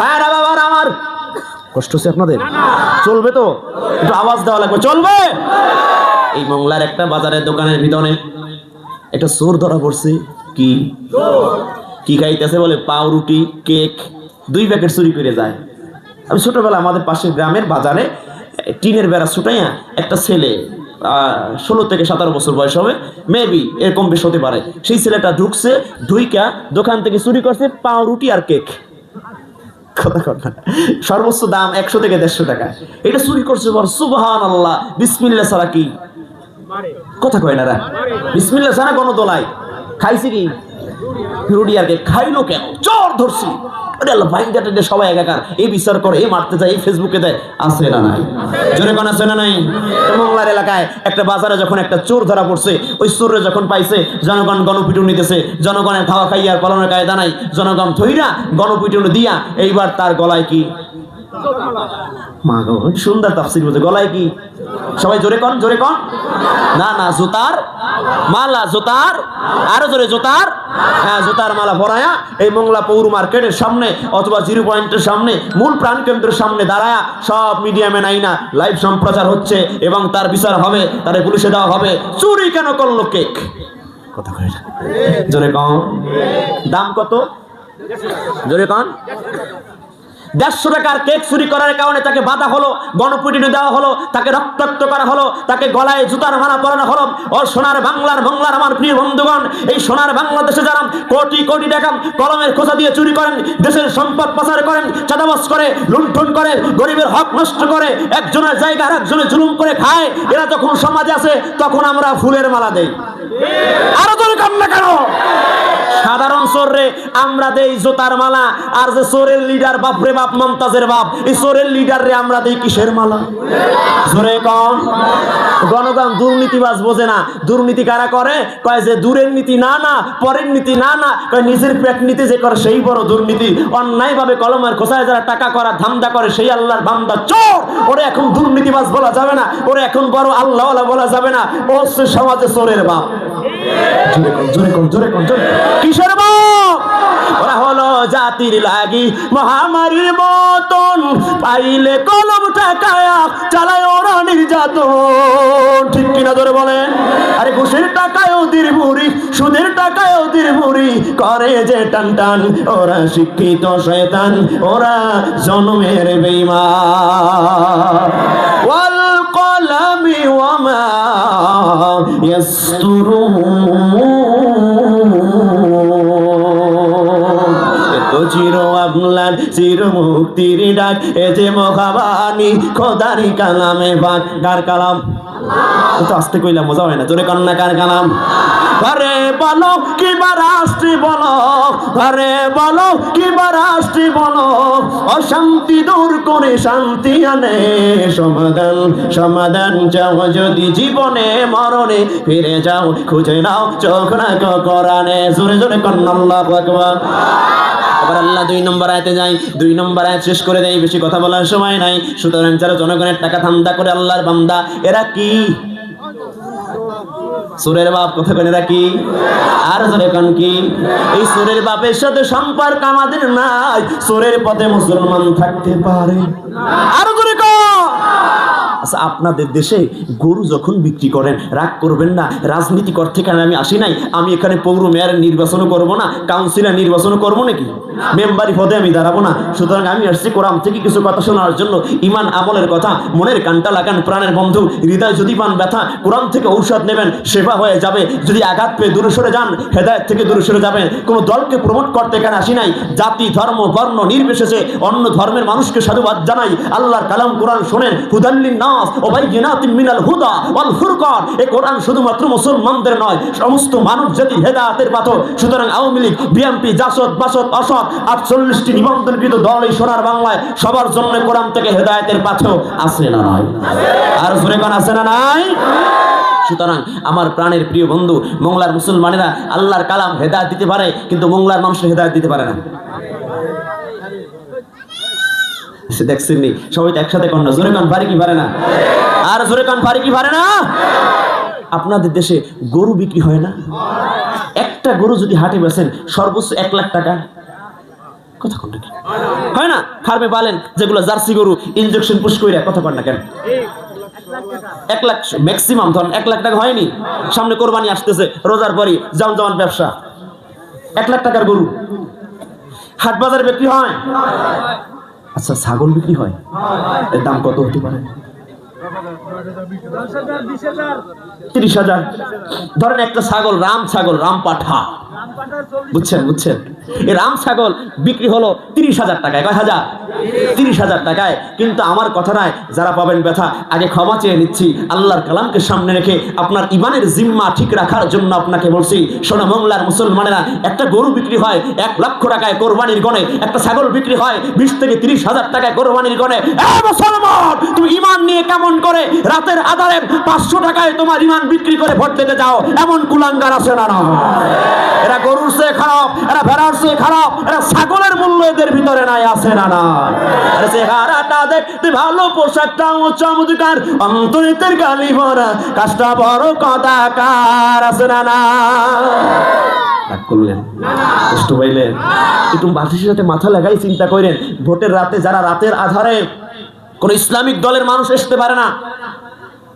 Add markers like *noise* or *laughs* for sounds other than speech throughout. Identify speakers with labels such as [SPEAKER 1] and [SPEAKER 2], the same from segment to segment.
[SPEAKER 1] ভাইরা বাবার আমার। কষ্ট হচ্ছে আপনাদের? চলবে তো? একটু আওয়াজ দেওয়া লাগবে। চলবে? এই মংলার একটা বাজারের দোকানের ভিতরে একটা চোর ধরা পড়ছে। কি? কি খাইতেছে বলে? পাউরুটি, কেক, দুই প্যাকেট চুরি করে যায়। আমি ছোটবেলা আমাদের পাশের গ্রামের বাজারে টিনের বেড়া ছুটাইয়া একটা ছেলে ষোলো থেকে সতেরো বছর বয়স হবে, মেবি এরকম বেশ হতে পারে। সেই ছেলেটা ঢুকছে, ঢুইকা দোকান থেকে চুরি করছে পাউরুটি আর কেক। সর্বোচ্চ দাম একশো থেকে দেড়শো টাকা। এটা চুরি করছে বল সুবহান আল্লাহ বিসমিল্লা ছাড়া কি? কথা কয় না বিসমিল্লা ছাড়া কোনো দোলাই। খাইছি কি? রুডি খাইলো কেন? চর ধরছি। সবাই একাকার, এই বিচার করে, এই মারতে এই ফেসবুকে দেয়, আছে না নাই? জোরে কোন, আছে না নাই? মংলার এলাকায় একটা বাজারে যখন একটা চোর ধরা পড়ছে, ওই চোরে যখন পাইছে, জনগণ গণপিটুনি নিতেছে জনগণের খাওয়া খাইয়ার পালনের কায়দা নাই, জনগণ থইরা গণপিটুনি দিয়া, এইবার তার গলায় কি? মা গো সুন্দর তাফসির বলছে, গলায় কি? সবাই জোরে কন জোরে কন? না না, জুতার মালা, জুতার, আরও জোরে জুতার হ্যাঁ জুতার মালা ভরায়া এই মংলা পৌর মার্কেটের সামনে অথবা জিরো পয়েন্টের সামনে, মূল প্রাণ কেন্দ্রের সামনে দাঁড়ায়া সব মিডিয়ামে নাই না লাইভ সম্প্রচার হচ্ছে এবং তার বিচার হবে, তার পুলিশে দেওয়া হবে। চুরি কেন করল কেক? কথা জোরে কন। দাম কত? জোরে কন। দেড়শো টাকার কেক চুরি করার কারণে তাকে বাধা হলো, গণপিটুনি দেওয়া হলো, তাকে রক্তাক্ত করা হলো, তাকে গলায় জুতার মালা পরানো হলো। ও সোনার বাংলার বাংলার আমার প্রিয় বন্ধুগণ, এই সোনার বাংলাদেশে যারা কোটি কোটি টাকা কলমের খোঁজা দিয়ে চুরি করেন, দেশের সম্পদ পাচার করেন চাঁদাবাস করে, লুণ্ঠন করে, গরিবের হক নষ্ট করে, একজনের জায়গা আর একজনের জুলুম করে খায়, এরা যখন সমাজে আছে তখন আমরা ফুলের মালা দেই। আরও তোর কান্না কেন? সাধারণ চোররে আমরা দেই জোতার মালা। আর যে চোরের লিডার বাপ রে বাপ, মমতাজের বাপ, এই চোরের লিডার রে আমরা দেই কিসের মালা? জোরে কম গণগণ, দুর্নীতিবাজ বোঝে না। দুর্নীতি কারা করে? কয় যে দূরের নীতি না না, পরের নীতি না না। কয় নিজের পেট নীতি যে করে সেই বড় দুর্নীতি। অন্যায় ভাবে কলমের খোসায় যারা টাকা করা ধান্দা করে, সেই আল্লাহর বান্দা চোর। ওরে এখন দুর্নীতিবাজ বলা যাবে না। ওরে এখন বড় আল্লাহ বলা যাবে না। ও সমাজে চোরের বাপ। ওরা জাতির লাগি, মহামারীর মতন। পাইলে কলম টাকায়া চালায় ওরা নির্যাতন। ঠিক কিনা ধরে বলেন? আরে ঘুষের টাকায় ওদের বুড়ি সুদের টাকায় ওদের বুড়ি করে যে টান টান, ওরা শিক্ষিত শয়তান, ওরা জন্মের বেইমা মুক্তির ডাক, এ যে মহাবাণী, খোদারি কালামে বাক কার কালাম? তো আস্তে কইলাম মজা হয় না, জোরে কন্যা কার কালাম? ঘরে বলো কিবা রাষ্ট্রী বলো? ঘরে বলো কিবা রাষ্ট্রী বলো? অশান্তি দূর করে শান্তি আনে সমাধান সমাধান চাও যদি জীবনে মরণে ফিরে যাও, খুঁজে নাও চোখ রাখো কোরআনে। জোরে জোরে কন্নাল্লাহ ভগবান এবার আল্লাহ দুই নম্বর আয়তে যাই দুই নম্বর আয়াত শেষ করে দেয়, বেশি কথা বলার সময় নাই। সুতরাং যারা জনগণের টাকা ধান্দা করে আল্লাহর বান্দা, এরা কি? সুরের বাপ, কথা কেন রাখি আর জোরে কোন কি? এই সুরের বাপের সাথে সম্পর্ক আমাদের নাই, সুরের পথে মুসলমান থাকতে পারে। আর জোরে কর আচ্ছা আপনাদের দেশে গরু যখন বিক্রি করেন, রাগ করবেন না রাজনীতি করতে কেন আমি আসি নাই, আমি এখানে পৌর মেয়রের নির্বাচনও করব না, কাউন্সিলর নির্বাচনও করব নাকি? মেম্বারি পদে আমি দাঁড়াবো না। সুতরাং আমি আসছি কোরআন থেকে কিছু কথা শোনার জন্য। ইমান আমলের কথা, মনের কানটা লাগান, প্রাণের বন্ধু, হৃদয় যদি পান ব্যথা, কোরআন থেকে ঔষধ নেবেন সেবা হয়ে যাবে। যদি আঘাত পেয়ে দূরে সরে যান, হেদায়ত থেকে দূরে সরে যাবেন। কোনো দলকে প্রমোট করতে এখানে আসি নাই। জাতি, ধর্ম, বর্ণ নির্বিশেষে অন্য ধর্মের মানুষকে সাধুবাদ জানাই। আল্লাহর কালাম কোরআন শোনেন। হুদাল্লিন নাস ও ভাই জিনাতিন মিনাল হুদা ওয়াল ফুরকান। এই কোরআন শুধুমাত্র মুসলমানদের নয়, সমস্ত মানব হেদায়েতের পাথর, সুতরাং আওয়ামী লীগ, বিএনপি, জাসদ, বাসদ, অসদ, আটচল্লিশটি দল এই সোনার বাংলায়, সবার জন্য কোরআন থেকে হেদায়েতের পাথর আছে না নয় আর কোন আছে না নাই? সুতরাং আমার প্রাণের প্রিয় বন্ধু, মোংলার মুসলমানেরা আল্লাহর কালাম হেদায়ত দিতে পারে, কিন্তু মোংলার মানুষের হেদায়ত দিতে পারে না। সে দেখছেন নি সবাই তো একসাথে কন না। জোরে কান পারে কি পারে না? আর জোরে কান পারে কি পারে না? আপনাদের দেশে গরু বিক্রি হয় না? একটা গরু যদি হাটে বেচেন, সর্বোচ্চ এক লাখ টাকা। কথা কন না? হয় না? ফার্মে পালেন, যেগুলো জার্সি গরু ইনজেকশন পুশ করে কথা কন না কেন? এক লাখ ম্যাক্সিমাম ধরুন এক লাখ টাকা হয়নি। সামনে কোরবানি আসতেছে, রোজার পরই জাম জামান ব্যবসা। এক লাখ টাকার গরু। হাট বাজারে বিক্রি হয়? আচ্ছা ছাগল বিক্রি হয়? এর দাম কত হতে পারে? ধরেন একটা ছাগল, রাম ছাগল, রাম পাঠা। বুঝছেন বুঝছেন? এই রাম ছাগল বিক্রি হলো তিরিশ হাজার টাকায়। কয় হাজার? তিরিশ হাজার টাকায়। কিন্তু আমার কথা নয় যারা পাবেন ব্যথা, আগে ক্ষমা চেয়ে নিচ্ছি। আল্লাহর কালামকে সামনে রেখে আপনার ইমানের জিম্মা ঠিক রাখার জন্য আপনাকে বলছি সোনা মংলার মুসলমানেরা, একটা গরু বিক্রি হয় এক লক্ষ টাকায় কোরবানির গণে। একটা ছাগল বিক্রি হয় বিশ থেকে তিরিশ হাজার টাকায় কোরবানির গণে। তুমি ইমান নিয়ে কেমন করে রাতের আধারে পাঁচশো টাকায় তোমার ইমান বিক্রি করে ভোট দিতে যাও। এমন কুলাঙ্গার আছে না না? এরা গরুর চেয়ে খারাপ, এরা ভেড়ার চেয়ে খারাপ, এরা ছাগলের মূল্য এদের ভিতরে নাই, আছে না না? চেহারাটা দেখতে ভালো চমৎকার, অন্তরিতের গালি ভরা, কাজটা বড় কদাকার, আছে না না? একটু বাতিসের সাথে মাথা লাগাই চিন্তা করেন, ভোটের রাতে যারা রাতের আধারে কোন ইসলামিক দলের মানুষ আসতে পারে না।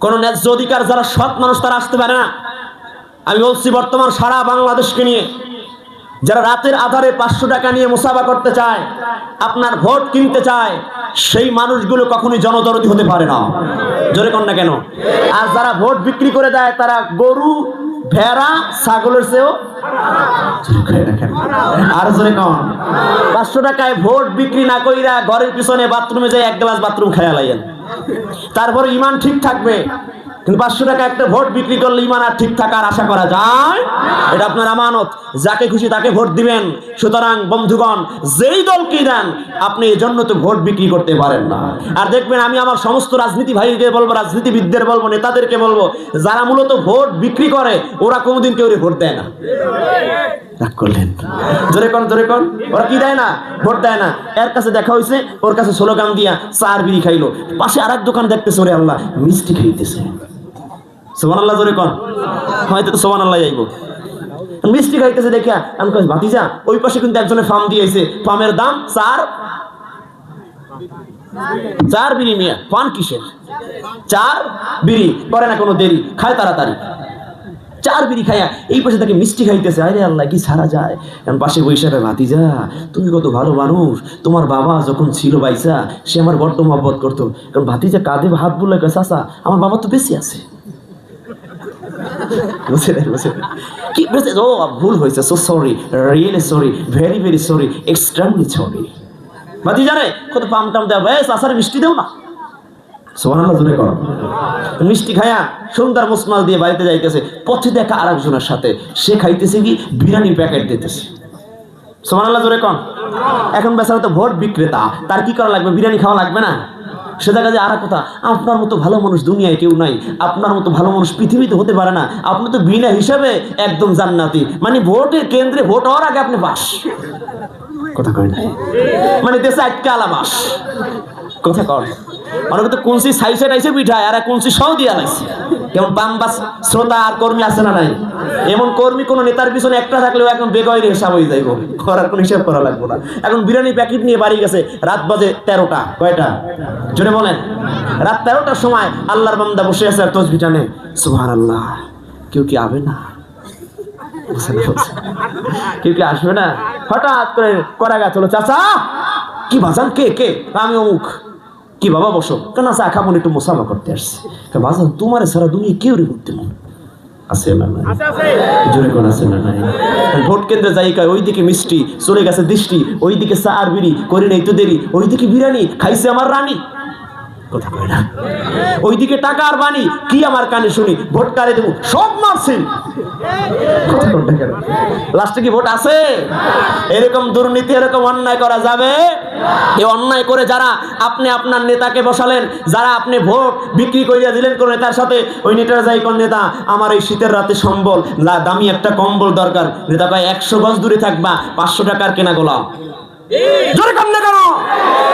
[SPEAKER 1] কোন ন্যায্য অধিকার যারা সৎ মানুষ তারা আসতে পারে না। আমি বলছি, বর্তমান সারা বাংলাদেশকে নিয়ে যারা রাতের আধারে পাঁচশো টাকা নিয়ে মুসাফা করতে চায়, আপনার ভোট কিনতে চায়, সেই মানুষগুলো কখনোই জনদরদি হতে পারে না। জোরে কন না কেন? আর যারা ভোট বিক্রি করে দেয়, তারা গরু ভেড়া, ছাগলের চেয়েও আর জোরে কন। পাঁচশো টাকায় ভোট বিক্রি না কইরা ঘরের পিছনে বাথরুমে যাই এক গ্লাস বাথরুম খেয়া লাইয়েন তারপর ইমান ঠিক থাকবে। কিন্তু পাঁচশো টাকা একটা ভোট বিক্রি করলে ইমান আর ঠিক থাকার আশা করা যায়? এটা আপনার আমানত। যাকে খুশি তাকে ভোট দিবেন। সুতরাং, বন্ধুগণ, যেই দলকে দেন, আপনি এই জন্য তো ভোট বিক্রি করতে পারেন না। আর দেখবেন, আমি আমার সমস্ত রাজনীতি ভাইকে বলব, রাজনীতিবিদদের বলব, নেতাদেরকে বলব, যারা মূলত ভোট বিক্রি করে, ওরা কোনোদিন কেউ ভোট দেয় না। ভোট দেয় না। এর কাছে দেখা হয়েছে, ওর কাছে স্লোগান দিয়া চার বিড়ি খাইলো। পাশে আর এক দোকান দেখতেছে, ওরে আল্লাহ, মিষ্টি খাইতেছে। সোমান আল্লাহ জোরে হয়তো সোমান আল্লাহ যাইব। মিষ্টি খাইতেছে দেখিয়া আমি কই ভাতিজা, ওই পাশে কিন্তু ফার্ম দিয়েছে। ফার্মের দাম চার চার বিড়ি মিয়া। পান কিসের? চার বিড়ি। না কোনো দেরি। খায় তাড়াতাড়ি। চার বিড়ি এই পাশে তাকে মিষ্টি খাইতেছে। আরে আল্লাহ, কি ছাড়া যায়? কারণ পাশে বৈশাখে ভাতিজা, তুমি কত ভালো মানুষ। তোমার বাবা যখন ছিল বাইসা সে আমার বড্ড মহব্বত করতো। কারণ ভাতিজা কাঁধে হাত বলে আসা আমার বাবা তো বেশি আছে। *laughs* কি ও, ভুল হয়েছে so sorry really sorry very very sorry extremely sorry রে কত পাম টাম আসার মিষ্টি দেও না। মিষ্টি খায়া সুন্দর মুসমাল দিয়ে বাড়িতে যাইতেছে, পথে দেখা আরেকজনের সাথে, সে খাইতেছে কি, বিরিয়ানির প্যাকেট দিতেছে। সোহানাল্লাহ জোরে কন এখন বেচারা তো ভোট বিক্রেতা, তার কি করা লাগবে? বিরিয়ানি খাওয়া লাগবে না? সে দেখা যায় আর কথা, আপনার মতো ভালো মানুষ দুনিয়ায় কেউ নাই। আপনার মতো ভালো মানুষ পৃথিবীতে হতে পারে না। আপনি তো বিনা হিসাবে একদম জান্নাতি। মানে ভোটের কেন্দ্রে ভোট হওয়ার আগে আপনি বাস। কথা কয় না। মানে দেশে আটকে আলাবাস কথা কর অনেকে তো কোনসি সাইসে টাইসে পিঠায়, আর কোনসি সহ দিয়া লাইছে কেমন বাম্বাস শ্রোতা আর কর্মী আছে না নাই? এমন কর্মী কোনো নেতার পিছনে একটা থাকলেও একদম বেগয়ের হিসাব হয়ে যাইব। করার কোনো হিসাব করা লাগবে না। এখন বিরিয়ানি প্যাকেট নিয়ে বাড়ি গেছে, রাত বাজে তেরোটা। কয়টা? জোরে বলেন। রাত তেরোটার সময় আল্লাহর বান্দা বসে আছে আর তসবি টানে। সুহান আল্লাহ কেউ কি আবে না। কেউ কি আসবে না? হঠাৎ করে করা গেছে চাচা, কি বাজান? কে কে? আমি অমুক। কি বাবা বসো? কেন আছে আখা মনে একটু মোসাফা করতে আসছে? বাজান তোমার সারা দুনিয়া কেউ রে করতে মন? আছে না নাই? জোরে কোন আছে না নাই? ভোট কেন্দ্রে যাই কয় ওইদিকে মিষ্টি চলে গেছে দৃষ্টি ওইদিকে চা আর বিড়ি করি নাই তো দেরি ওইদিকে বিরিয়ানি খাইছে আমার রানী। কথা কয় না। ওইদিকে টাকা আর বাণী, কি আমার কানে শুনি ভোট কারে দেবো, সব মারছি লাস্টে কি ভোট আছে? এরকম দুর্নীতি, এরকম অন্যায় করা যাবে? এই অন্যায় করে যারা আপনি আপনার নেতাকে বসালেন, যারা আপনি ভোট বিক্রি করিয়া দিলেন কোন নেতার সাথে, ওই নেতার যাই কোন নেতা, আমার এই শীতের রাতে সম্বল দামি একটা কম্বল দরকার। নেতা ভাই একশো গজ দূরে থাকবা, পাঁচশো টাকার কেনা গোলাম।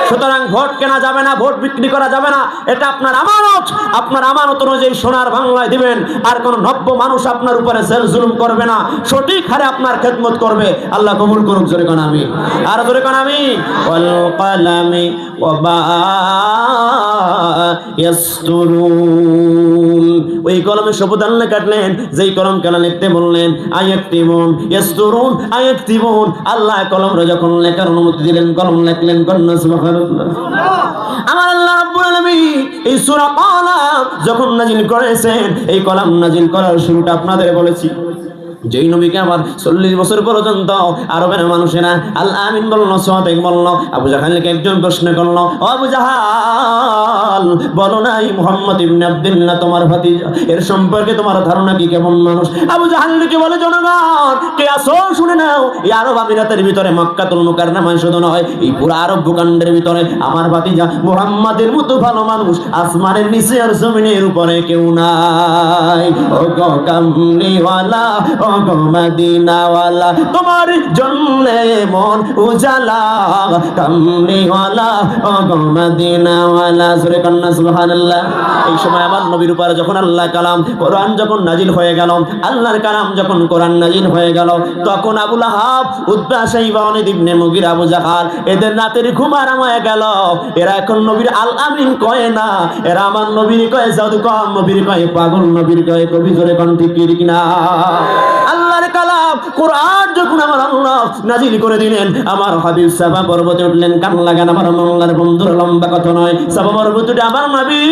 [SPEAKER 1] সুতরাং ভোট কেনা যাবে না, ভোট বিক্রি করা যাবে না। এটা আপনার আমানত। আপনার আমানত অনুযায়ী সোনার বাংলায় দিবেন। আর কোন নব্য মানুষ আপনার উপরে জেল জুলুম করবে না। সঠিক হারে আপনার খেদমত করবে। আল্লাহ কবুল করুক, জোরে কোন আমি। আর জোরে কোন আমি। ওই কলমে শপথ আল্লাহ কাটলেন। যেই কলম কেন লিখতে বললেন ইয়াসতুরুন আয়াক্তিমুন আল্লাহ কলম যখন লেখার অনুমতি দিলেন, কলম লাগলেন আমার এই সূরা কলাম যখন নাজিল করেছেন, এই কলাম নাজিল করার শুরুটা আপনাদের বলেছি। যেই নবীকে আমার চল্লিশ বছর পর্যন্ত আরবের মানুষেরা আল্লাহ আমিন বলল সোহাতেক বলল, আবু জাহালকে একজন প্রশ্ন করল আবু জাহাল, বলো নাই মোহাম্মদ ইবনে আব্দুল্লাহ তোমার ভাতিজা, এর সম্পর্কে তোমার ধারণা কি? কেমন মানুষ? আবু জাহালকে বলে, জনগণ, কে আসো, শুনে নাও, এই আরব আমিরাতের ভিতরে মক্কাতুল মুকাররমায় শুধু নয়, এই পুরো আরব ভূখণ্ডের ভিতরে আমার ভাতিজা মুহাম্মাদের মতো ভালো মানুষ, আসমানের নিচে আর জমিনের উপরে কেউ নাই। ও গো কামলিওয়ালা, ও মদিনাওয়ালা, তোমার মন উজালা মদিনাওয়ালা। সুরে কন্যা, সুবহানাল্লাহ। এই সময় আমার নবীর যখন আল্লাহ কালাম, কোরআন যখন নাজিল হয়ে গেল, আল্লাহর কালাম যখন কোরআন নাজিল হয়ে গেল, তখন আবুল মুগির, আবু জাহাল, এদের রাতের ঘুম আরাম হয়ে গেল। এরা এখন নবীর আল আমিন কয় না, এরা আমার নবীর কয় জাদু কম নবীর কয় পাগল, নবীর কয় কবি ধরে কোন ঠিক কিনা আল্লাহর কালাম, কোরআন যখন আমার আল্লাহ নাজিল করে দিলেন, আমার হাবিব সাবা পর্বতে উঠলেন, কান লাগান, আমার মঙ্গলার বন্ধুর লম্বা কথা নয়। সাবা পর্বতে আমার নবী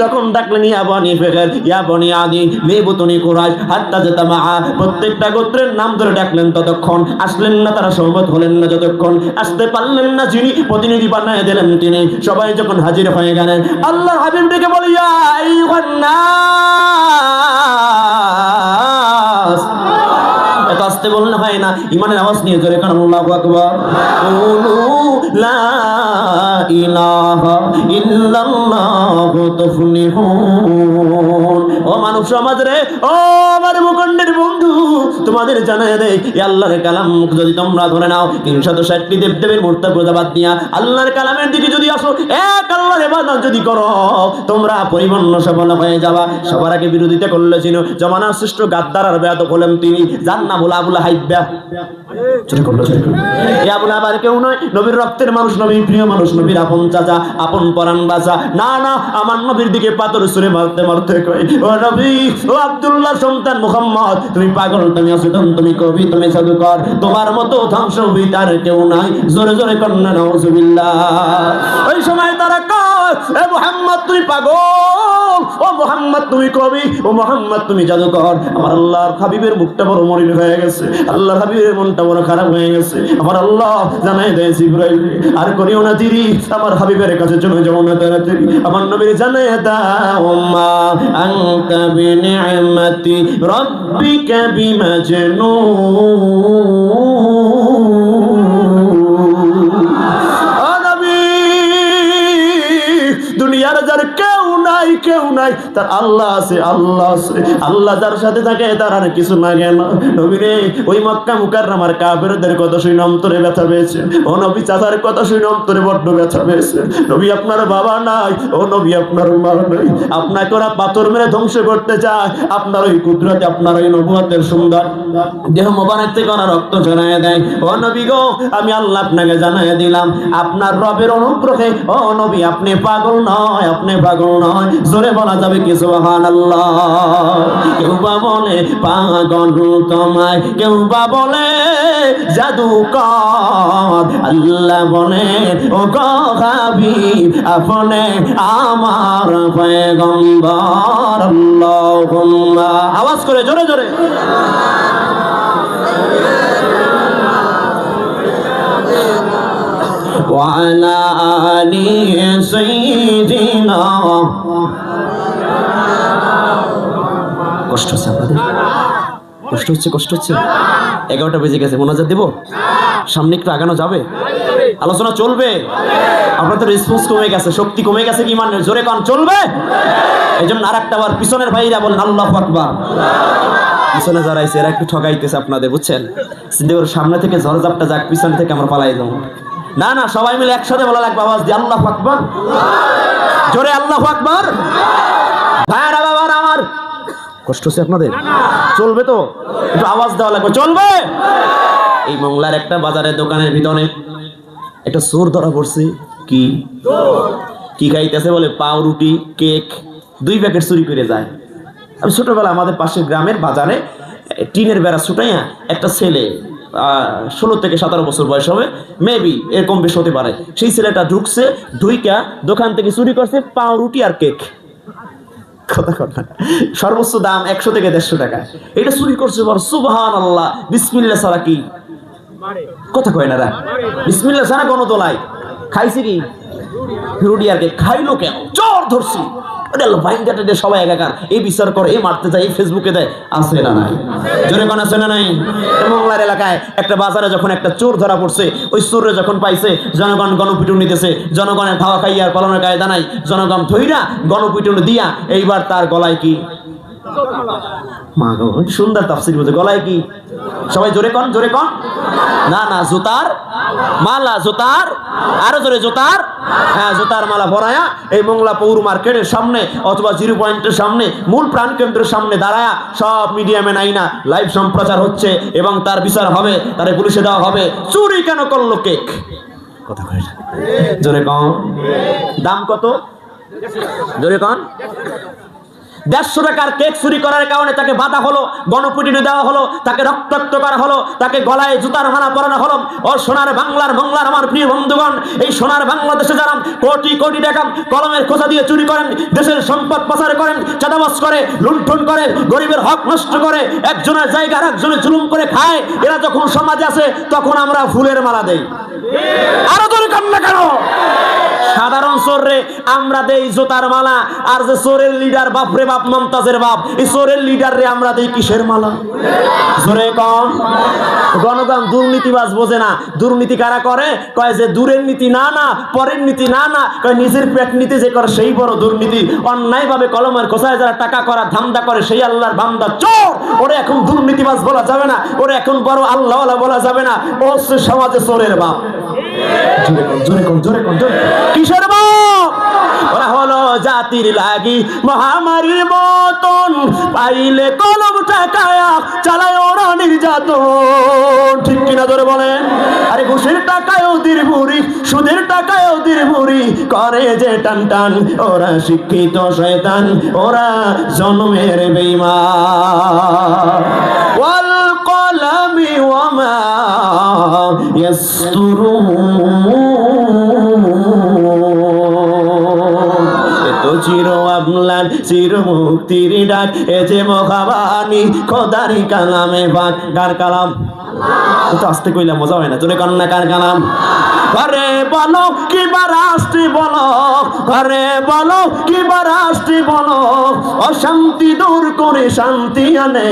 [SPEAKER 1] যখন ডাকলেন, ইয়া বনি ফেকের ইয়া বনি আদি মেবুতনি কুরাইশ, হাত্তা যেতা মা প্রত্যেকটা গোত্রের নাম ধরে ডাকলেন ততক্ষণ। আসলেন না তারা সহমত হলেন না যতক্ষণ। আসতে পারলেন না যিনি, প্রতিনিধি বানায় দিলেন তিনি। সবাই যখন হাজির হয়ে গেলেন আল্লাহ হাবিব ডেকে বলি, ইয়া আইয়ুহান নাস! আসতে বললে হয় না, ইমানের আওয়াজ নিয়ে জোরে কারণ আল্লাহু আকবার। লা ইলাহা ইল্লাল্লাহু তুফলিহুন সমাজ ও আমার বন্ধু, তোমাদের জানায় দেয় আল্লাহর কালাম যদি তোমরা ধরে নাও, তিনশত ষাটটি দেবদেবের মূর্তা প্রজাবাদ আল্লাহর কালামের দিকে যদি আসো, এক আল্লাহর এবাদত যদি করো, তোমরা পরিপূর্ণ সফল হয়ে যাবা। সবার আগে বিরোধিতা করলে ছিল জমানার শ্রেষ্ঠ গাদ্দার আর বেয়াদ হলেন তিনি যার নাম হলো আবুল হাইব্যা। মুহাম্মদ, তুমি পাগল, তুমি অসুতন তুমি কবি, তুমি জাদুকর তোমার মতো ধ্বংস তার কেউ নাই। জোরে জোরে কন্যা ওই সময় তারা এ মুহাম্মদ, তুমি পাগল। ও মুহাম্মদ, তুমি কবি। ও মুহাম্মদ, তুমি জাদুকর। আমার আল্লাহর হাবিবের মুখটা বড় মলিন হয়ে গেছে। আল্লাহর হাবিবের মনটা বড় খারাপ হয়ে গেছে। আমার আল্লাহ জানাই দেয় জিব্রাইল, আর করিও না তিরি আমার হাবিবের কাছে চলে যাও না তাড়াতাড়ি। আমার নবীর জানাই দাও, মা আনতা বিনিআমাতি রাব্বিকা বিমাজনুন। কেউ নাই। তার আল্লাহ আছে আল্লাহ আছে। আল্লাহ যার সাথে থাকে, তার আর কিছু না। কেন নবীরে ওই মক্কা মুকাররমার কাফেরদের কথা শুনে অন্তরে ব্যথা পেয়েছে। ও নবী চাচার কথা শুনে অন্তরে বড্ড ব্যথা পেয়েছে। নবী, আপনার বাবা নাই। ও নবী, আপনার মা নাই। আপনাকে ওরা পাথর মেরে ধ্বংস করতে চায়। আপনার ওই কুদরতে, আপনার ওই নবুয়াতের সুন্দর দেহ মোবারক থেকে ওরা রক্ত ছড়ায় দেয়। ও নবী গো, আমি আল্লাহ আপনাকে জানাই দিলাম। আপনার রবের অনুগ্রহে, ও নবী, আপনি পাগল নয়, আপনি পাগল নয়। জোরে বলা যাবে কি সুবহানাল্লাহ? কেউ বা বলে পাগল তোমায়, কেউ বা বলে জাদুকর। আল্লাহ বলে ও হাবিব, আপনি আমার পয়গম্বর। আল্লাহুম্মা। আওয়াজ করে জোরে জোরে। وعلى آل سيدنا কষ্ট হচ্ছে আপনাদের কষ্ট হচ্ছে কষ্ট হচ্ছে এগারোটা বেজে গেছে মোনাজাত দেব সামনে একটু আগানো যাবে আলোচনা চলবে আপনাদের রেসপন্স কমে গেছে শক্তি কমে গেছে কি মানে জোরে কান চলবে এই জন্য আর একটা বার পিছনের ভাইরা বলেন আল্লাহ আকবার পিছনে যারা আছে এরা একটু ঠকাইতেছে আপনাদের বুঝছেন চিন্তা করে সামনে থেকে ঝড়ঝাপটা যাক পিছনে থেকে আমরা পালাই যাবো না না, সবাই মিলে একসাথে বলা লাগবে, আওয়াজ দিয়ে, আল্লাহ আকবর। জোরে, আল্লাহ আকবর। ভাইয়ারা, বাবার, আমার কষ্ট হচ্ছে আপনাদের? চলবে তো? একটু আওয়াজ দেওয়া লাগবে। চলবে? এই মংলার একটা বাজারের দোকানের ভিতরে একটা চোর ধরা পড়ছে। কি? কি খাইতেছে বলে? পাউরুটি, কেক, দুই প্যাকেট চুরি করে যায়। আমি ছোটবেলা আমাদের পাশের গ্রামের বাজারে টিনের বেড়া ছুটাইয়া একটা ছেলে ষোলো থেকে সতেরো বছর বয়স হবে। মেবি এরকম বেশ হতে পারে। সেই ছেলেটা ঢুকছে, ঢুইকা দোকান থেকে চুরি করছে পাউরুটি আর কেক। সর্বোচ্চ দাম একশো থেকে দেড়শো টাকা। এটা চুরি করছে বল সুবহান আল্লাহ বিসমিল্লা ছাড়া কি? কথা কয় না রা। বিসমিল্লা ছাড়া গণতলায় খাইছে কি? রুডি আর কে খাইলো কেন? চোর ধরছি। ওটা বাইঙ্গাটা দিয়ে সবাই একাকার। এই বিচার করে, এই মারতে যায় এই ফেসবুকে দেয়। আছে না নাই? জোরে কোন, আছে না নাই? মংলার এলাকায় একটা বাজারে যখন একটা চোর ধরা পড়ছে, ওই চোরে যখন পাইছে, জনগণ গণপিটুন নিতেছে জনগণের খাওয়া খাইয়া আর পালনের কায়দা নাই। জনগণ ধইরা গণপিটুন দিয়া এইবার তার গলায় কি? মা গো, সুন্দর তাফসির বুঝে। গলায় কি? সবাই জোরে কন জোরে কন। না না, জুতার মালা, জুতার, আরও জোরে জুতার হ্যাঁ জুতার মালা ভরায়া এই মোংলা পৌর মার্কেটের সামনে অথবা জিরো পয়েন্টের সামনে, মূল প্রাণকেন্দ্রের সামনে দাঁড়ায়া সব মিডিয়ামে নাই না লাইভ সম্প্রচার হচ্ছে এবং তার বিচার হবে, তারে পুলিশে দেওয়া হবে। চুরি কেন করল কেক? কথা কয় জোরে কন। দাম কত? জোরে কন। দেড়শো টাকার কেক চুরি করার কারণে তাকে বাধা হলো, গণপিটুনি দেওয়া হলো, তাকে রক্তাক্ত করা হলো, তাকে গলায় জুতার মালা পরানো হলো। ও সোনার বাংলার বাংলার আমার প্রিয় বন্ধুগণ, এই সোনার বাংলাদেশে যারা কোটি কোটি টাকা কলমের খোঁজা দিয়ে চুরি করেন, দেশের সম্পদ পাচার করেন চাঁদাবাস করে, লুণ্ঠন করে, গরিবের হক নষ্ট করে, একজনের জায়গা আর একজনের জুলুম করে খায়, এরা যখন সমাজে আসে, তখন আমরা ফুলের মালা দেই। আরও তোর কান্না কেন? সাধারণ চোররে, আমরা দেই জোতার মালা। আর যে চোরের লিডার, বাপরে বাপ, মমতাজের বাপ, এই চোরের লিডার রে আমরা দেই কিসের মালা? জোরে কম। গণগণ দুর্নীতিবাজ বোঝে না। দুর্নীতি কারা করে? কয় যে দূরের নীতি না না, পরের নীতি না না, কয় নিজের পেট নীতি যে করে সেই বড় দুর্নীতি। অন্যায় ভাবে কলমের কোথায় যারা টাকা করা ধান্দা করে, সেই আল্লাহর বান্দা চোর। ওরে এখন দুর্নীতিবাজ বলা যাবে না। ওরে এখন বড় আল্লাহ বলা যাবে না। ও সমাজে চোরের বাপ। জোরে কর জোরে কর জোরে জোরে কিসের ওরা হলো জাতির লাগি মহামারীর মতন। পাইলে কলম টাকায়া চালায় ওরা নির্যাতন। ঠিক কিনা ধরে বলেন? আরে ঘুষের টাকায় ওদের ভুরি সুদের টাকায় ওদের ভুরি করে যে টান টান, ওরা শিক্ষিত শয়তান, ওরা জন্মের বেইমা ওয়াল কলামি ওয়ামা ইয়াসতুরুন চির আমলান চির মুক্তির ডাক এ যে মহাবাণী খোদারি কালামে বাক কার কালাম? আস্তে কইলা মজা হয় না। তোরে কন্যা কার কালাম? ঘরে বলো কি রাষ্ট্রী বলো। ঘরে বলো কি রাষ্ট্রী বলো। অশান্তি দূর করে শান্তি আনে।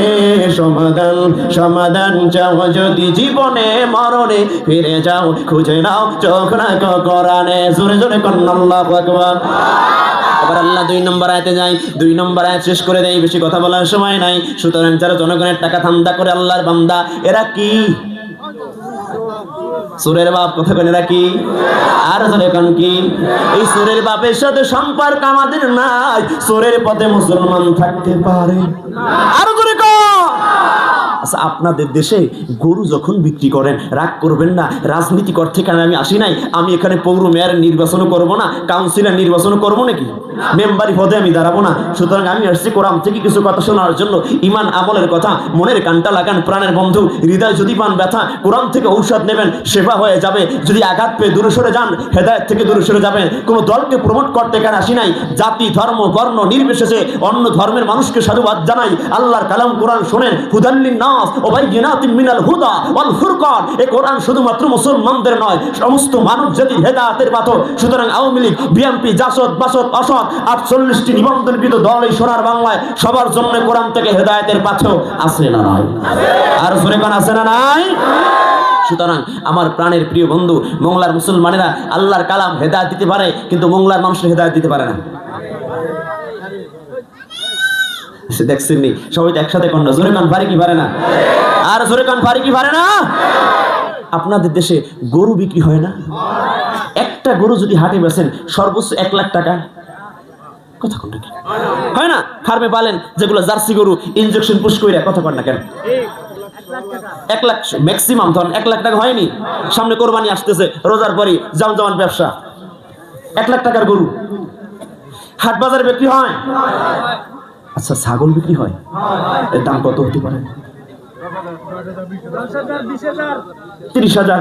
[SPEAKER 1] সমাধান সমাধান চাও যদি জীবনে মরণে ফিরে যাও। খুঁজে নাও চোখ রাখো কোরআনে। জোরে জোরে কন্যা আল্লাহু আকবার। এবার আল্লাহ দুই নম্বর আয়তে যাই। দুই নম্বর আয়াত শেষ করে দেয় বেশি কথা বলার সময় নাই। সুতরাং যারা জনগণের টাকা ধান্দা করে আল্লাহর বান্দা, এরা কি? সুরের বাপ কথা বলে রাখি আর কোন কি? এই সুরের বাপের সাথে সম্পর্ক আমাদের নাই। সুরের পথে মুসলমান থাকতে পারে। আর কর আচ্ছা আপনাদের দেশে গরু যখন বিক্রি করেন, রাগ করবেন না, রাজনীতি করতে কারণে আমি আসি নাই, আমি এখানে পৌর মেয়র নির্বাচনও করব না, কাউন্সিলর নির্বাচনও করব নাকি? মেম্বারি পদে আমি দাঁড়াবো না। সুতরাং আমি আসছি কোরআন থেকে কিছু কথা শোনার জন্য। ইমান আমলের কথা, মনের কানটা লাগান, প্রাণের বন্ধু, হৃদয় যদি পান ব্যথা, কোরআন থেকে ঔষধ নেবেন সেবা হয়ে যাবে। যদি আঘাত পেয়ে দূরে সরে যান, হেদায়ত থেকে দূরে সরে যাবেন। কোনো দলকে প্রমোট করতে এখানে আসি নাই। জাতি, ধর্ম, বর্ণ নির্বিশেষে অন্য ধর্মের মানুষকে সাধুবাদ জানাই। আল্লাহর কালাম কোরআন শোনেন, হুদাল্লিন নাস মিনাল হুদা ওয়াল ফুরকান। এই কোরআন শুধুমাত্র মুসলমানদের নয়, সমস্ত মানব হেদায়েতের পাথর, সুতরাং আওয়ামী লীগ, বিএনপি, জাসদ, বাসদ নিবন্ধনকৃত দল এই সোনার বাংলায় সবার জন্য কোরআন থেকে হেদায়েতের পাথর আছে না নাই? আর আছে না নাই? সুতরাং আমার প্রাণের প্রিয় বন্ধু, মোংলার মুসলমানেরা আল্লাহর কালাম হেদায়ত দিতে পারে, কিন্তু মোংলার মানুষের হেদায়ত দিতে পারে না সে দেখছেন নি সবাই তো একসাথে কন্যা, জোরে কান পারে কি পারে না? আর জোরে কান পারে কি পারে না? আপনাদের দেশে গরু বিক্রি হয় না? একটা গরু যদি হাটে বেছেন সর্বোচ্চ এক লাখ টাকা। কথা কোন নাকি হয় না? ফার্মে পালেন যেগুলো জার্সি গরু ইনজেকশন পুশ কইরা, কথা কন না কেন? এক লাখ ম্যাক্সিমাম ধরেন এক লাখ টাকা হয়নি। সামনে কোরবানি আসতেছে, রোজার পরই জাম জামান ব্যবসা। এক লাখ টাকার গরু। হাট বাজারে বিক্রি হয়? আচ্ছা ছাগল বিক্রি হয়? এর দাম কত হতে পারে? তিরিশ হাজার।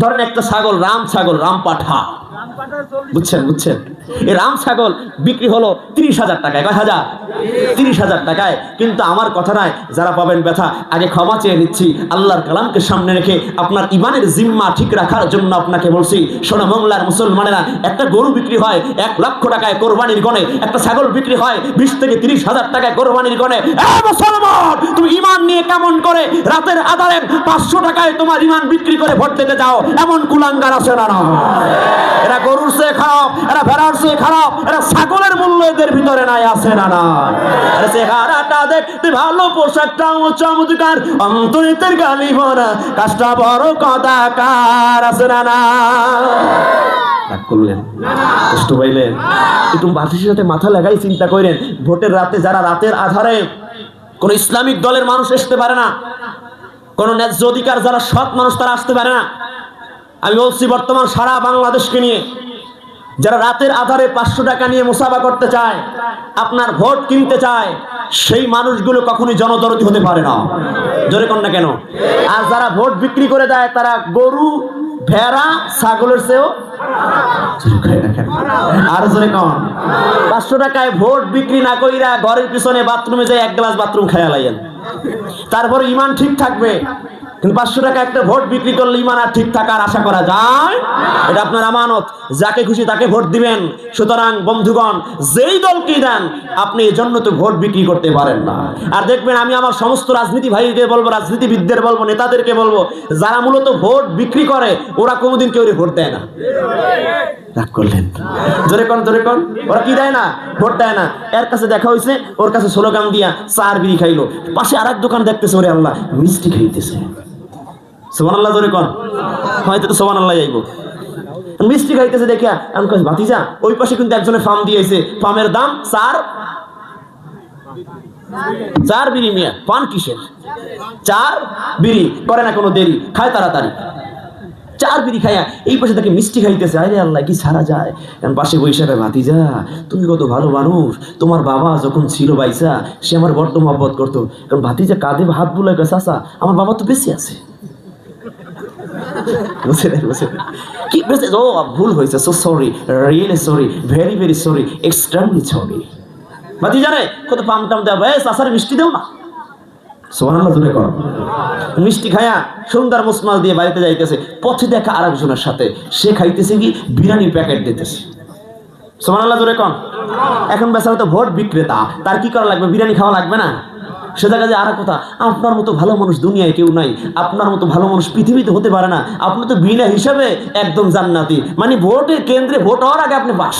[SPEAKER 1] ধরেন একটা ছাগল, রাম ছাগল বুঝছেন বুঝছেন? এই রাম ছাগল বিক্রি হলো তিরিশ হাজার টাকায়। কয় হাজার? তিরিশ হাজার টাকায়। কিন্তু আমার কথা যারা পাবেন ব্যথা, আগে ক্ষমা চেয়ে নিচ্ছি। আল্লাহর কালামকে সামনে রেখে আপনার ইমানের জিম্মা ঠিক রাখার জন্য আপনাকে বলছি সোনা বাংলার মুসলমানেরা, একটা গরু বিক্রি হয় এক লক্ষ টাকায় কোরবানির গণে, একটা ছাগল বিক্রি হয় বিশ থেকে তিরিশ হাজার টাকায় কোরবানির গণে। তুমি ইমান নিয়ে কেমন করে রাতের আধারে পাঁচশো টাকায় তোমার ইমান বিক্রি করে ভোট দিতে যাও। এমন কুলাঙ্গার আছে না এরা গরুর চেয়ে খারাপ, এরা ভেড়ার চেয়ে খারাপ, এরা ছাগলের মূল্য এদের ভিতরে নাই, আছে না না। চেহারাটা দেখতে ভালো পোশাকটাও চমৎকার, অন্তরিতের গালি ভরা, কাজটা বড় আছে না না। কষ্ট পাইলেন? সাথে মাথা লাগাই চিন্তা করেন, ভোটের রাতে যারা রাতের আধারে কোন ইসলামিক দলের মানুষ আসতে পারে না। কোন ন্যায্য অধিকার যারা সৎ মানুষ তারা আসতে পারে না। আমি বলছি, বর্তমান সারা বাংলাদেশকে নিয়ে যারা রাতের আধারে পাঁচশো টাকা নিয়ে মুসাফা করতে চায়, আপনার ভোট কিনতে চায়, সেই মানুষগুলো কখনোই জনদরদি হতে পারে না। জোরে কন না কেন? আর যারা ভোট বিক্রি করে দেয়, তারা গরু ভেড়া, ছাগলের চেয়েও? আর পাঁচশো ভোট বিক্রি না কইরা ঘরের পিছনে বাথরুমে এক গ্লাস বাথরুম খেয়া তারপর ইমান ঠিক থাকবে। কিন্তু পাঁচশো টাকা একটা ভোট বিক্রি করলে ইমান আর ঠিক থাকার আশা করা যায়? এটা আপনার আমানত। যাকে খুশি তাকে ভোট দিবেন। সুতরাং, বন্ধুগণ, যেই দলকে দেন, আপনি এই জন্য তো ভোট বিক্রি করতে পারেন না। আর দেখবেন, আমি আমার সমস্ত রাজনীতি ভাইকে বলব, রাজনীতিবিদদের বলব, নেতাদেরকে বলব, যারা মূলত ভোট বিক্রি করে, ওরা কোনোদিন কেউ ভোট দেয় না। রাগ করলেন। জোরে কোন জোরে কোন। ওরা কি দেয় না? ভোট দেয় না। এর কাছে দেখা হয়েছে ওর কাছে স্লোগান দিয়া চার বিড়ি খাইলো। পাশে আর এক দোকান দেখতেছে, ওরে আল্লাহ, মিষ্টি খাইতেছে। সোমান আল্লাহ জোরে কোন। হয়তো তো সোমান আল্লাহ যাইব। মিষ্টি খাইতেছে দেখিয়া, আমি কাছে ভাতিজা, ওই পাশে কিন্তু একজনের ফার্ম দিয়েছে। ফার্মের দাম চার চার বিড়ি মিয়া। পান কিসের? চার বিড়ি। করে না কোনো দেরি। খায় তাড়াতাড়ি। চার বিড়ি খাইয়া এই পাশে তাকে মিষ্টি খাইতেছে। আরে আল্লাহ, কি সারা যায়। কারণ পাশে বৈশাখে ভাতিজা, তুমি কত ভালো মানুষ। তোমার বাবা যখন ছিল বাইসা সে আমার বড্ড মহব্বত করতো। কারণ ভাতিজা কাঁধে হাত বুলাই গেছে আসা আমার বাবা তো বেশি আছে। কি বুঝে ও, ভুল হয়েছে so sorry really sorry very very sorry extremely sorry ভাতিজা রে, কত পাম টাম দেওয়া বেশ আসার মিষ্টি দেও না। মিষ্টি খায়া সুন্দর মুসমাল দিয়ে বাড়িতে যাইতেছে। পথে দেখা আরেকজনের সাথে। সে খাইতেছে কি? বিরিয়ানির প্যাকেট দিতেছে। কন। এখন ভোট বিক্রেতা। তার কি করা লাগবে? বিরিয়ানি খাওয়া লাগবে না? সে দেখা যায় আর কথা, আপনার মতো ভালো মানুষ দুনিয়ায় কেউ নাই। আপনার মতো ভালো মানুষ পৃথিবীতে হতে পারে না। আপনি তো বিনা হিসাবে একদম জান্নাতি। মানে ভোটের কেন্দ্রে ভোট হওয়ার আগে আপনি বাস।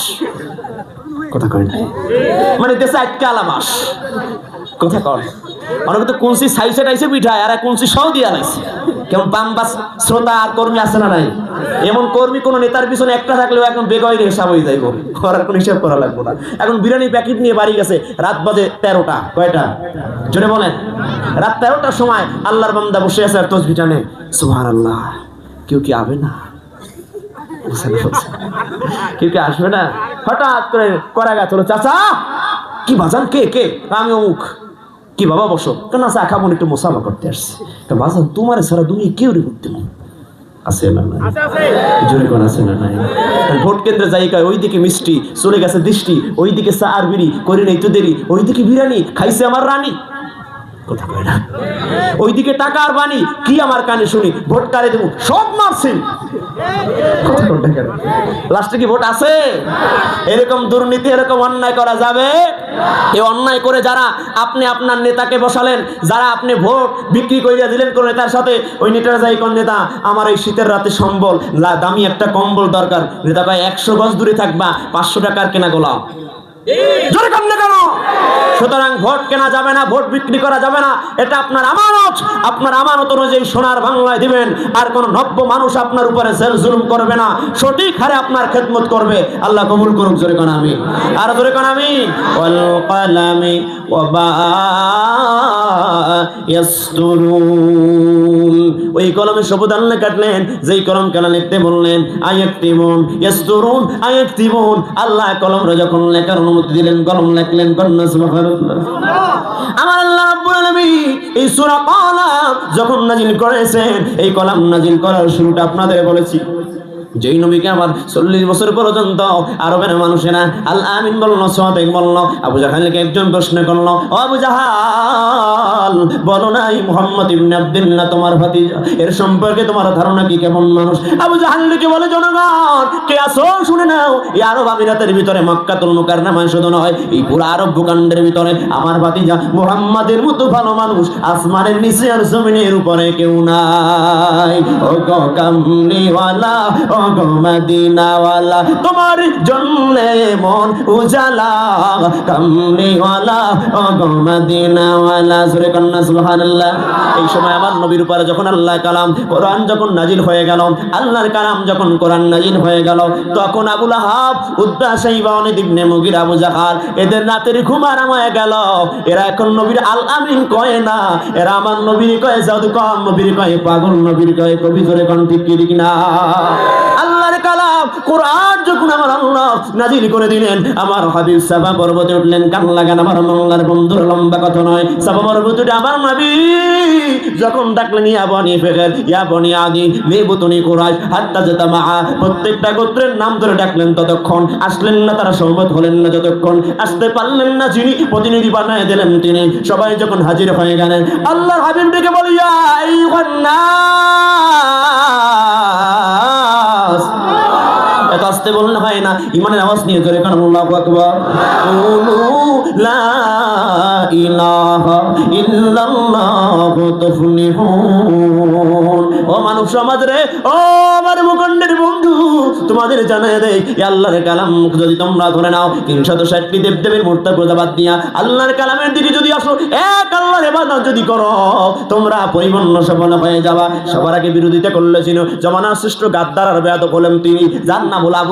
[SPEAKER 1] কথা কয় না মানে দেশে আটকে আলামাস কথা কর অনেকে তো কুলসি সাইসে টাইসে পিঠায় আর কুলসি সহ দিয়া লাইছে। কেমন বাম্বাস শ্রোতা আর কর্মী আছে না নাই? এমন কর্মী কোনো নেতার পিছনে একটা থাকলেও একদম বেগয়ের হিসাব হয়ে যাইব। করার কোনো হিসাব করা লাগবে না। এখন বিরিয়ানি প্যাকেট নিয়ে বাড়ি গেছে, রাত বাজে তেরোটা। কয়টা? জোরে বলেন। রাত তেরোটার সময় আল্লাহর বান্দা বসে আছে আর তসবিটা নে সুহার আল্লাহ কেউ কি আবে না। কেউ কি আসবে না? হঠাৎ করে করা গেছে চাচা, কি বাজান? কে কে? আমি অমুক। কি বাবা বসো? কেন চা খাব না, একটু মোসাফা করতে আসছি? তা বাজান তোমার সারা দুনিয়া কেউ রে করতে আছে না নাই? জোরে কোন আছে না নাই? ভোট কেন্দ্রে জায়গায় ওইদিকে মিষ্টি চলে গেছে দৃষ্টি ওইদিকে চা আর বিড়ি করি নাই তো দেরি ওইদিকে বিরিয়ানি খাইছে আমার রানী। কথা কয় না। ওইদিকে টাকা আর বাণী কি আমার কানে শুনি ভোট কারে দেবো সব মারছি লাস্টে কি ভোট আছে? এরকম দুর্নীতি, এরকম অন্যায় করা যাবে? এই অন্যায় করে যারা আপনি আপনার নেতাকে বসালেন, যারা আপনি ভোট বিক্রি করিয়া দিলেন কোন নেতার সাথে, ওই নেতারা যাই কোন নেতা, আমার এই শীতের রাতে সম্বল দামি একটা কম্বল দরকার। নেতা ভাই একশো গজ দূরে থাকবা, পাঁচশো টাকার কেনা গোলাম। কেন? সুতরাং ভোট কেনা যাবে না, ভোট বিক্রি করা যাবে না, এটা আপনার আমানত। আপনার আমানত অনুযায়ী সোনার বাংলায় দিবেন। আর কোন নব্য মানুষ আপনার উপরে জেল জুলুম করবে না। সঠিক হারে আপনার খেদমত করবে। আল্লাহ কবুল করুক, জোরে কান আমি। আর জোরে কান আমি। ইয়াসতুরুন। ওই কলমে কাটলেন। যেই কলম কেনা লিখতে বললেন আয়াক্তিমুন ইয়াসতুরুন আয়াক্তিমুন আল্লাহ কলম যখন দিলেন, কলম লেখলেন কন্যা আমার আল্লাহ রাব্বুল আলামিন এই সূরা কলাম যখন নাজিল করেছেন, এই কলাম নাজিল করার শুরুটা আপনাদের বলেছি। যেই নবীকে আমার চল্লিশ বছর পর্যন্ত আরবের মানুষেরা আল আমিন বলল সোহাদেক বলল, আবু জাহালকে একজন প্রশ্ন করল, ও আবু জাহাল, বলো না এই মোহাম্মদ ইবনে আব্দুল্লাহ তোমার ভাতিজা, এর সম্পর্কে তোমার ধারণা কি? কেমন মানুষ? আবু জাহালকে বলে, জনগণ, কে আসো, শুনে নাও, এই আরব আমিরাতের ভিতরে মক্কাতুল মুকাররমায় শুধু নয়, এই পুরো আরব ভূখণ্ডের ভিতরে আমার ভাতিজা মোহাম্মদের মতো ভালো মানুষ, আসমানের নিচে আর জমিনের উপরে কেউ নাই। ও গো কামলিওয়ালা, ও মদিনাওয়ালা, তোমার জন্যে মন উজালা, কামলিওয়ালা মদিনাওয়ালা। সুরে কন্যা, সুবহানাল্লাহ। এই সময় আমার নবীর উপরে যখন আল্লাহ কালাম কোরআন যখন নাজিল হয়ে গেল, আল্লাহর কালাম যখন কোরআন নাজিল হয়ে গেল, তখন আবুল অনেক ইবনে মুগির, আবু জাহাল, এদের রাতের ঘুম আরাম হয়ে গেল। এরা এখন নবীর আল আমিন কয় না, এরা আমার নবীর কয় জাদু কম নবীর কয় পাগল, নবীর কয় কবি ধরে কোন ঠিক না। কোরআন যখন আমার আল্লাহ নাজিল করে দিলেন, আমার হাবিব সাবা পর্বতে উঠলেন, কান লাগান আমার লম্বা কথা নয়। সাবা আমার যখন ডাকলেন আদি হাত্তা যেতা মা প্রত্যেকটা গোত্রের নাম ধরে ডাকলেন ততক্ষণ। আসলেন না, তারা সহমত হলেন না যতক্ষণ। আসতে পারলেন না যিনি, প্রতিনিধি বানায় দিলেন তিনি। সবাই যখন হাজির হয়ে গেলেন, আল্লাহর হাবিব ডেকে বলি আসতে বললে হয় না, ইমানের আওয়াজ নিয়ে জোরে কারণ আল্লাহু আকবার। কুলু, লা ইলাহা ইল্লাল্লাহু তুফলিহুন ও মানব সমাজ রে, ও আমার মুখণ্ডের বন্ধু, তোমাদের জানায় দেয় এই আল্লাহর কালাম, যদি তোমরা ধরে নাও, তিনশত ষাটটি দেব দেবের মূর্ত প্রজাবাদ দিয়া, আল্লাহর কালামের দিকে যদি আসো, এক আল্লাহর এবাদত যদি করো, তোমরা পরিপূর্ণ সফল হয়ে যাবা। সবার আগে বিরোধিতা করলে ছিল জমানার শ্রেষ্ঠ গাদ্দার আর বেয়াত হলেন তিনি, যার নাম হলো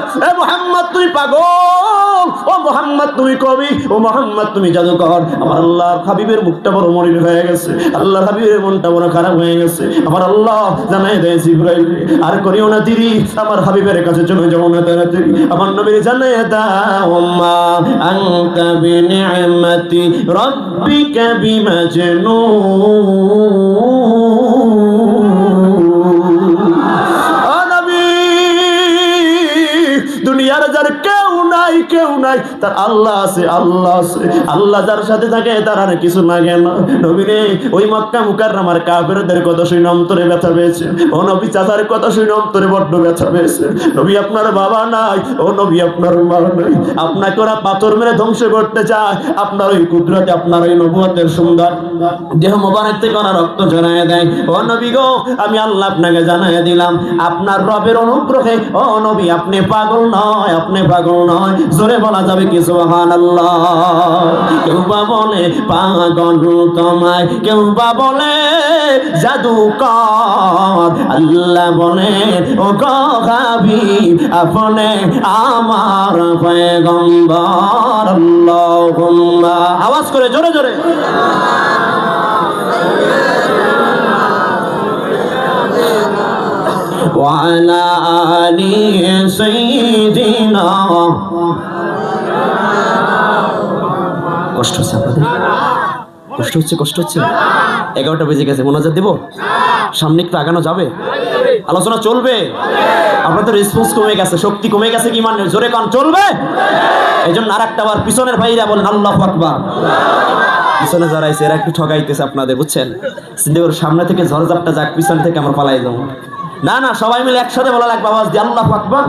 [SPEAKER 1] এ মুহাম্মদ ও মোহাম্মদ, তুমি আমার হাবিবের মুখটা বড় আমার করিও না তিরি, আমার হাবিবের কাছে চলে যাও না আমার নবীর জানাই দাও মা আনতা নাই, কেউ নাই। তার আল্লাহ আছে আল্লাহ আছে। আল্লাহ যার সাথে থাকে, তার আর কিছু না। নবী রে, ওই মক্কা মুকাররমার কাফেরদের কথা শুনে অন্তরে ব্যথা পেয়েছে। ও নবী চাচার কথা শুনে অন্তরে বড্ড ব্যথা পেয়েছে। নবী আপনার বাবা নাই, ও নবী আপনার মা নাই। আপনাকে ওরা পাথর মেরে ধ্বংস করতে চায়। আপনার ওই কুদরতে, আপনার ওই নবুয়তের সুন্দর দেহ মোবারক থেকে ওরা রক্ত ঝরায় দেয়। ও নবী গো, আমি আল্লাহ আপনাকে জানাই দিলাম। আপনার রবের অনুগ্রহে, ও নবী, আপনি পাগল নয়, আপনি পাগল নয়। জোরে বলা যাবে কি সুবহানাল্লাহ কেউ বা বলে পাগল তোমায় কেউ বা বলে জাদুকর আল্লাহ বলে ও গো হাবিব আপনি আমার পয়গম্বর আল্লাহুম্মা আওয়াজ করে জোরে জোরে وعلى آل سيدنا কষ্ট হচ্ছে আপনাদের? কষ্ট হচ্ছে কষ্ট হচ্ছে? এগারোটা বেজে গেছে, মোনাজাত দিব? সামনে একটু আগানো যাবে? আলোচনা চলবে? আপনাদের রেসপন্স কমে গেছে, শক্তি কমে গেছে কি মানে জোরে কন, চলবে? এই জন্য আর একটা বার পিছনের ভাইরা বলেন, আল্লাহ আকবার। পিছনে যারা আছে এরা একটু ঠকাইতেছে আপনাদের, বুঝছেন? চিন্তা সামনে থেকে ঝড়ঝাপটা যাক, পিছন থেকে আমরা পালাই যাব। না না, সবাই মিলে একসাথে বলা লাগবে আওয়াজ দিয়ে, আল্লাহ আকবর।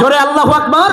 [SPEAKER 1] জোরে, আল্লাহ আকবর।